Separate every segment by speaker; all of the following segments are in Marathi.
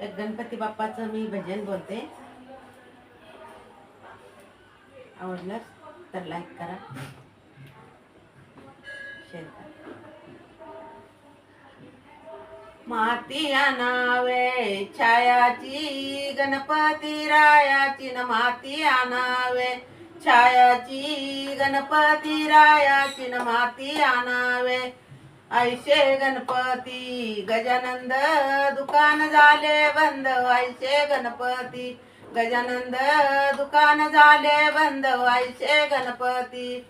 Speaker 1: गणपती बाप्पाचं मी भजन बोलते. आवडलं तर लाईक करा. शेअर करा. माती आणावे छायाची गणपती रायाची न माती आणावे छायाची गणपती रायाची न माती आणावे ऐशे गणपती गजानंद दुकान झाले बंद. ऐशे गणपती गजानंद दुकान झाले बंद. ऐशे गणपती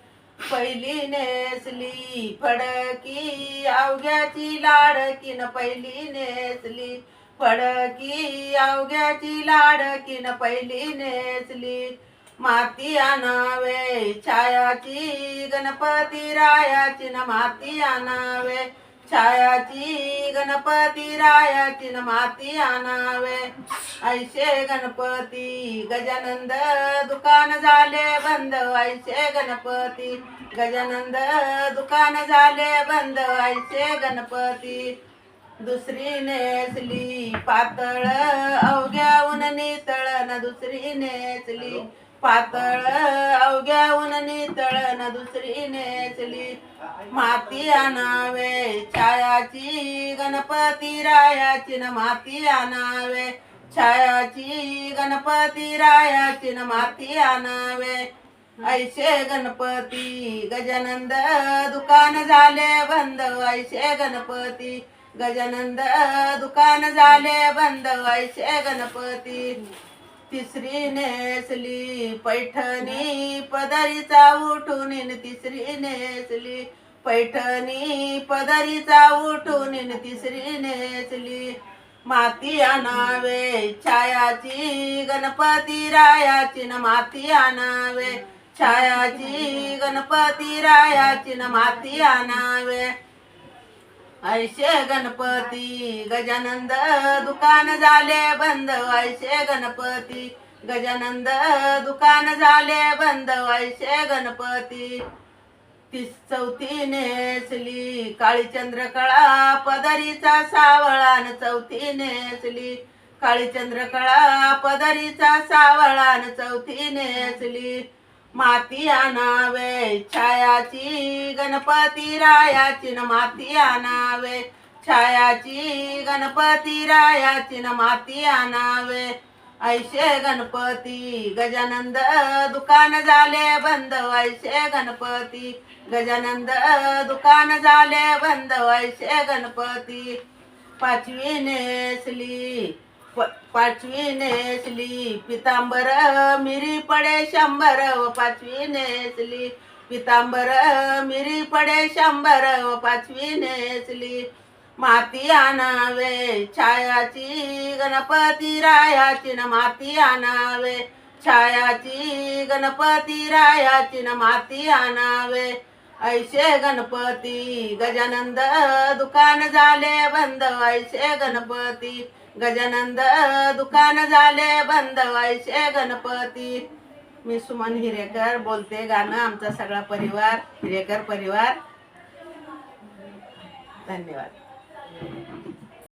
Speaker 1: पहिली नेसली फडकी अवघ्याची लाडकीन. पहिली नेसली फडकी अवघ्याची लाडकीन. पहिली नेसली माती आणावे छायाची गणपती रायाची न माती आणावे छायाची गणपती रायाची न माती आणावे ऐशे गणपती गजानंद दुकान झाले बंद. ऐशे गणपती गजानंद दुकान झाले बंद. ऐशे गणपती दुसरी नेसली पातळ अवघ्याऊन नितळ न दुसरी नेसली पातळ अवघ्याहून नितळ न दुसरी नेसली माती आणावे छायाची गणपती रायाची न माती आणावे. छायाची गणपती रायाची न माती आणावे. ऐशे गणपती गजानंद दुकान झाले बंद. ऐशे गणपती गजानंद दुकान झाले बंद. ऐशे गणपती तिसरी नेसली पैठणी पदरीचा उठून तिसरी नेसली पैठणी पदरीचा उठून तिसरी नेसली माती आणावे छायाची गणपती रायाची न माती आणावे छायाची गणपती रायाची न माती आणावे ऐशे गणपती गजानंद दुकान झाले बंद. ऐशे गणपती गजानंद दुकान झाले बंद. ऐशे गणपती तीस चौथी नेसली काळीचंद्र कळा पदरीचा सावळान चौथी नेसली काळीचंद्र कळा पदरीचा सावळान चौथी नेसली माती आणावे छायाची गणपती रायाची न माती आणावे छायाची गणपती रायाची न माती आणावे ऐशे गणपती गजानंद दुकान झाले बंद. ऐशे गणपती गजानंद दुकान झाले बंद. ऐशे गणपती पाचवी नेसली. पाचवी नेसली पितांबर मिरी पडे शंभर व पाचवी नेसली पितांबर मिरी पडे शंभर व पाचवी नेसली माती आणावे छायाची गणपती रायाची न माती आणावे छायाची गणपती रायाची न माती आणावे. ऐशे गणपती गजानंद दुकान झाले बंद ऐसे गणपती गजानंद दुकान झाले बंद ऐशे गणपती. मी सुमन हिरेकर बोलते गाणं आमचा सगळा परिवार हिरेकर परिवार. धन्यवाद.